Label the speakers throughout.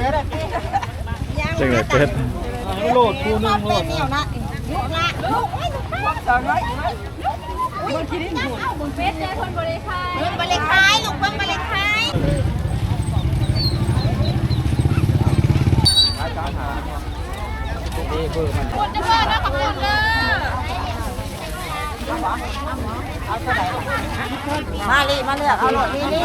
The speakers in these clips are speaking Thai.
Speaker 1: จังเลยเป็ด
Speaker 2: โหลดคูนึงโหลด
Speaker 3: เนี่ยนะลูกละลูกสองร้อยมึงคิดได้ถูกมึงเฟสเลยคนบริคายบริคายลูกเพิ่งบริคาย
Speaker 2: นี่เบอร์มัน
Speaker 3: คุณจะเพิ่มนะขอบคุณเลยมาลีมาเลือกเอาหลอดนี่นี่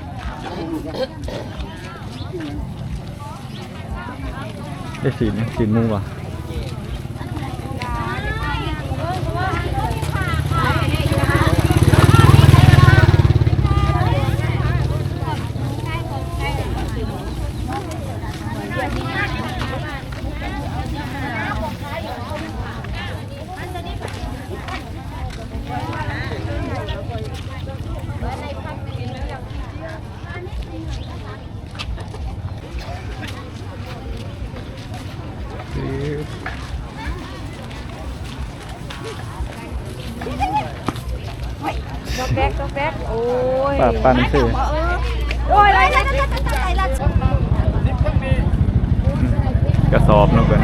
Speaker 2: ได้
Speaker 1: สีนสีม่วงว่ะ
Speaker 3: ดอก แบ๊กดอกแบ๊กโอ้ย
Speaker 1: ป้าป้าหนังสือ
Speaker 3: โอ้ยอะไรอะไรอะไรอะไร
Speaker 1: กระสอบเนาะเพื่อน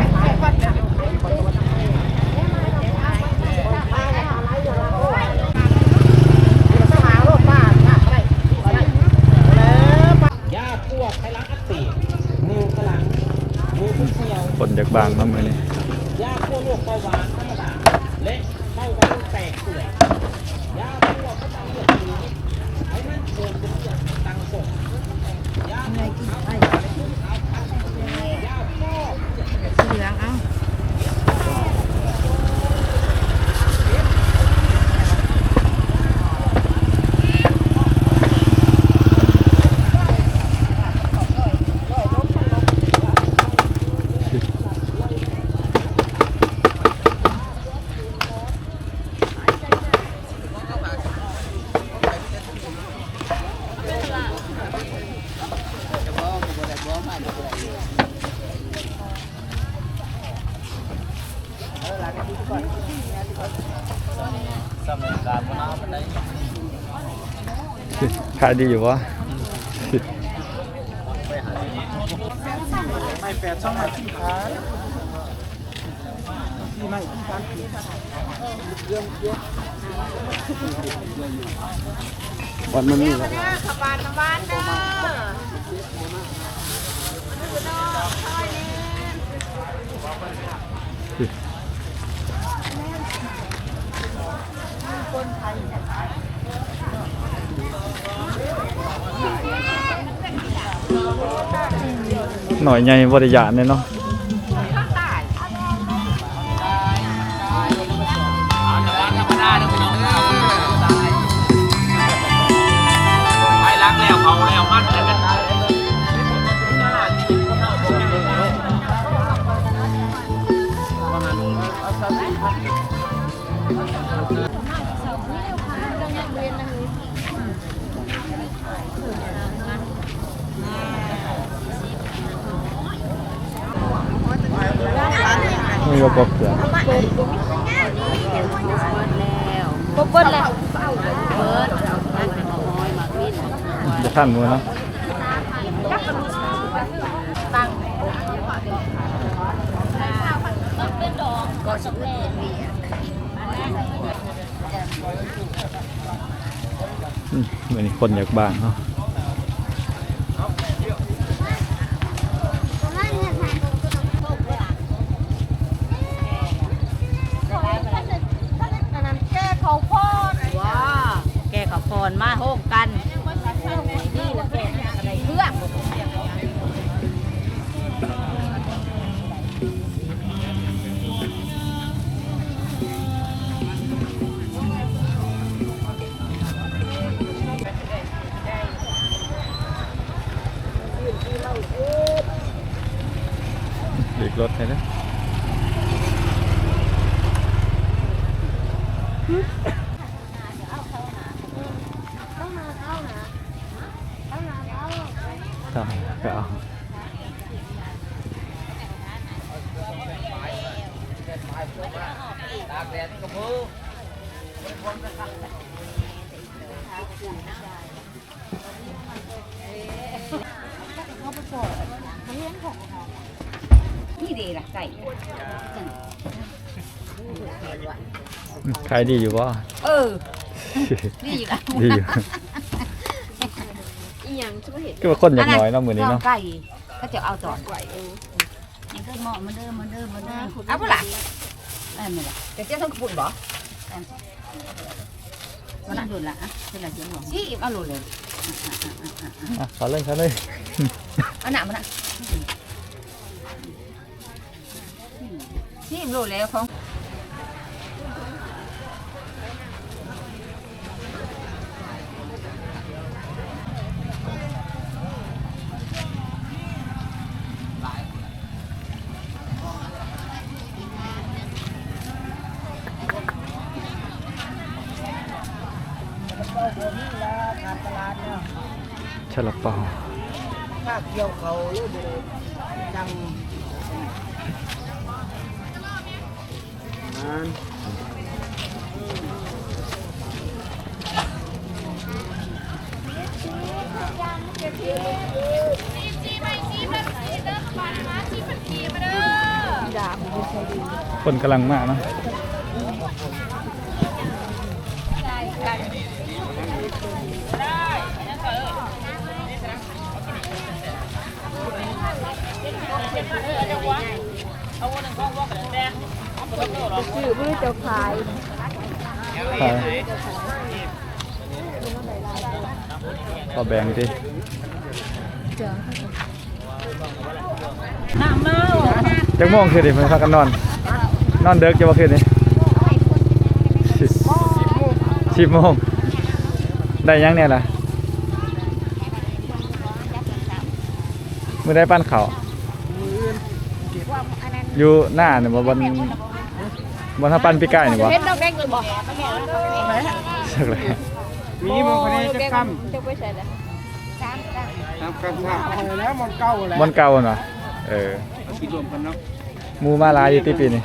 Speaker 2: ยาพวกไทรักอักเสบมือกระหลังมือผู้เชี่ยว
Speaker 1: คนจากบางเนาะมือนี้
Speaker 2: ยาพวกโรคเบาหวานธรรมดาและเบาหวานแตกเปื่อยยาพวกกระตังเลือดสูงไอ้มันเกินเป็นเลือดตังส่งยาพวกเขาไอ้ยาพวก
Speaker 3: เหลืองเอา
Speaker 2: สมัยการมนามันได้
Speaker 1: ขายดีอยู่วะ
Speaker 2: ไม่แปดช่องมาที่ค้าที่ไม่ที่ค้าเรื่องเยอะ
Speaker 1: วันมันนี่
Speaker 3: ขบานขบานเด้อ
Speaker 1: หน่อยใหญ่บริยานเนี่ยเนาะ
Speaker 2: นี่
Speaker 1: ก็ปกเสือ
Speaker 3: ปุ๊บเบิ้ลแล้วเบิร์ดนั่งเป็นหม้อยมาวิ่ง
Speaker 1: จะท่านมือเนาะ
Speaker 3: ตั้งก็ชิบแน่
Speaker 1: อืมเหมือนคนอยากบ้างเนาะ
Speaker 2: ตากแดดกระพือ
Speaker 3: นี่ดีล่ะไก่
Speaker 1: ขายดีอยู่ป่ะ
Speaker 3: เออนี่อยู่ละ
Speaker 1: ดีอยู่
Speaker 3: อีหยังช่วยเห็น
Speaker 1: ก็ว่าคนอยากน้อยเนาะมื้อนี้เนาะ
Speaker 3: ไก่ก็จะเอาจอดไก่เออยังก็เหมาะมาเดิมมาเดิมมาเดิมเอาเปล่า เออไม่ละแต่เจ้าต้องกระปุ่นบ่มันน่าดุนละอะเป็นอะไรเจ้าหรอชี้เอาหลุดเลย
Speaker 1: อะขอเลยขอเลย
Speaker 3: เอาหนักมันอะชี้หลุดแล้วของ
Speaker 2: การตลาดเนี่ย
Speaker 1: ฉลาเปา
Speaker 2: ถ้าเกี่ยวเขาจังมัน
Speaker 1: คนกำลังมาเนาะ
Speaker 3: ชื่อมือเจ้าขาย
Speaker 1: ขายขอแบ่งดิ
Speaker 3: น้ำเมา
Speaker 1: จักโมงคืนดิมันพากันนอน นอนเด็กจะว่าคืนนี้สิบโมงได้ยังเนี่ยล่ะมือได้ปั้นเขา อยู่หน้าเนี่ยบ่บนบนถ้าปั้นพี่ไก่เนี่ยบ่
Speaker 3: เฮ็ดดอกแดงเลยบ่
Speaker 1: สักเลย
Speaker 2: มีมันคนนี้จะค้
Speaker 3: จะไปใส่เลยสามสามำ
Speaker 2: ทำกันท่าเอาแล้วมันเก่าแล้ว
Speaker 1: บนเก่าเนาะเออ
Speaker 2: คิดรวมกันเนาะ
Speaker 1: หมูมาหลายอยู่ที่ปีนี้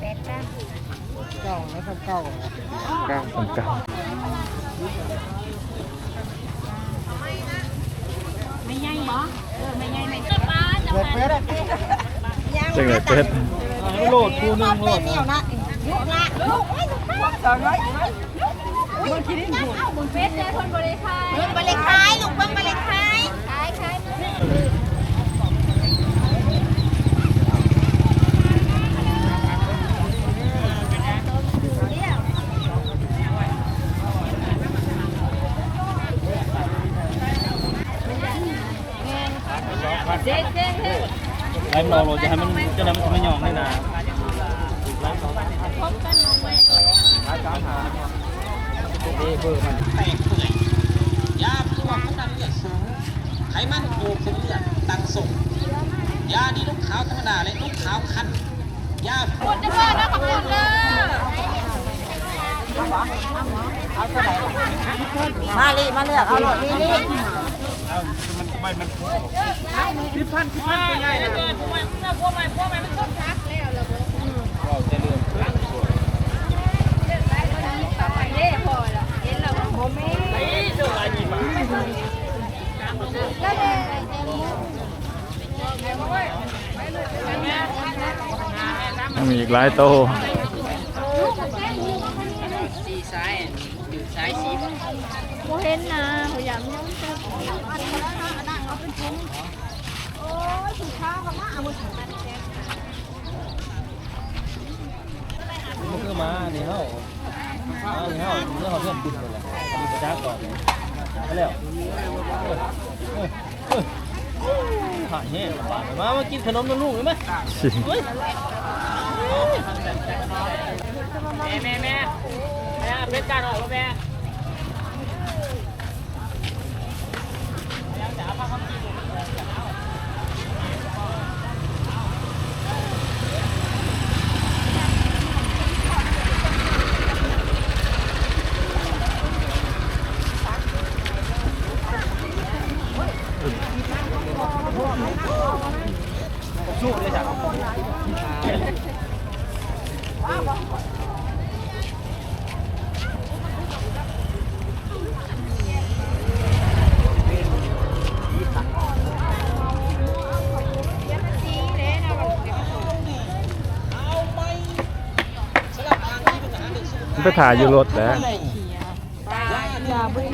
Speaker 3: แปดสาม
Speaker 2: เก่าแล้วทำเก่าเก่า
Speaker 1: บนเก่า
Speaker 3: ไม่ใหญ่บ่เออไม่ใหญ่ไม่เกิดป้าจะ
Speaker 2: เปิดเปิดอะ
Speaker 1: จังเลยเป็ด
Speaker 2: โหลดคูนึงโหลด
Speaker 3: ลูกละลูกไอ้ลูกป้า
Speaker 2: สองร้อย
Speaker 3: มึงคิดดิเอามึงเฟสได้คนบริขายคนบริขายลูกเบิ่งบริขายขายขาย
Speaker 4: ไอ้มันเอาโรจะให้มันจะได้มันจะไม่ยอมไม่นาน
Speaker 2: นี่เบอร์มันแตกเปื่อยยาตัวเขาดันเลือดสูงไขมันโตเป็นเลือดตังส่งยาดีลูกขาวธรรมดาและลูกขาวคันยา
Speaker 3: คนจะเพื่อนนะขอบคุณเลย
Speaker 2: มาลีมาเลือกเอาหลอดนี่นี่ สิบพันสิบพันตัวใหญ่นะ
Speaker 3: เล่พอแล้วเห็นแล้วโมเมนต์แล้วเลย
Speaker 1: ยังมีอีกหลายโต
Speaker 2: สีซ้ายอยู่ซ้ายสี
Speaker 3: โมเห็นนะพยายามยังจะโอ้ยถูกข้าวกับมาเอาหมด
Speaker 4: มันคือมาเนี่ยเฮามาเนี่ยเฮาเรื่องเขาเพื่อนบินไปแล้วมีประจ้าก่อนแล้วหายแห้งมามากินขนมน้ำลูกได้ไหม ม่แม่แม่แม่เป็นการออกแม่
Speaker 1: สู้เลยจ้ะ รถแล้ว
Speaker 5: ยาบุ้ง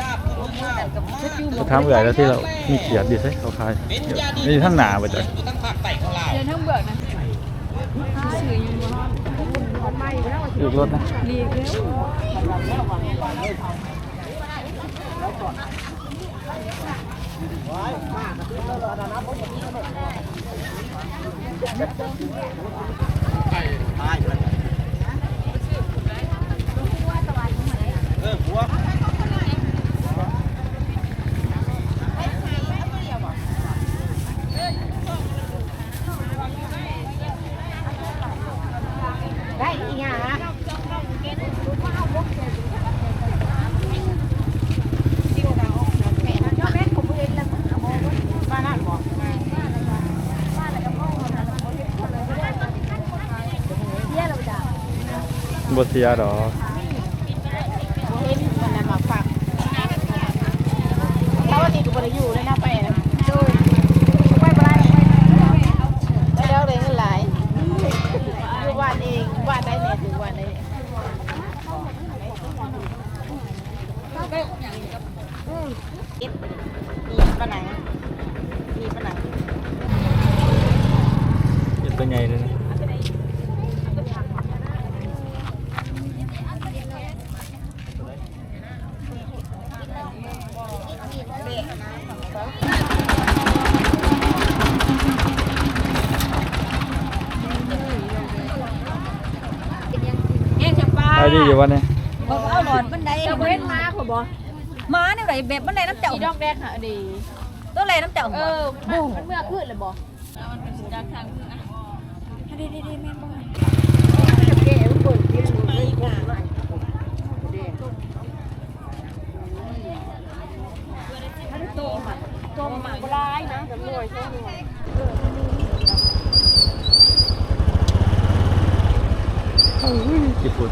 Speaker 5: ยาบุ้งข้ว
Speaker 1: ไปทำเอื่อยแล้วที่เรามีเขียดดีใช่เขาคายนี่ทั้งหนาไปจ้ะ
Speaker 2: เดินทั้งเบือกนะสื่อยังบ่
Speaker 1: อีกรถนะ
Speaker 2: รีบแล้ว
Speaker 5: เออผัว
Speaker 2: ได้อีหยัง
Speaker 1: บเสียดอก
Speaker 2: เห็นมันน่ะมาฝากถ้าวันนี้ก็บ่ได้อยู่แล้วนะไปนะโดยไปบ่ได้ไปแล้วเลยเงินหลายอยู่บ้านเองบ้านได้เนี่ยอยู่บ้านได้อืมเก็บมีผนังมีผนัง
Speaker 1: เห็ดตัวใหญ่เลยนะ
Speaker 3: เอ็งจะปลา
Speaker 1: ไปดีอยู่วันนี้
Speaker 3: บอกเอาหลอดบันไดเว้นมาขอบอกมาเนี่ยไรแบบบันไดน้ำเจ้า
Speaker 2: อีดอกแดกหาดี
Speaker 3: ตัวไรน้ำเจ้า
Speaker 2: เออมันเมื่อคืนเลยบ่
Speaker 1: ญี่ปุ่นนี่โอ้ยญี่ ปุ่น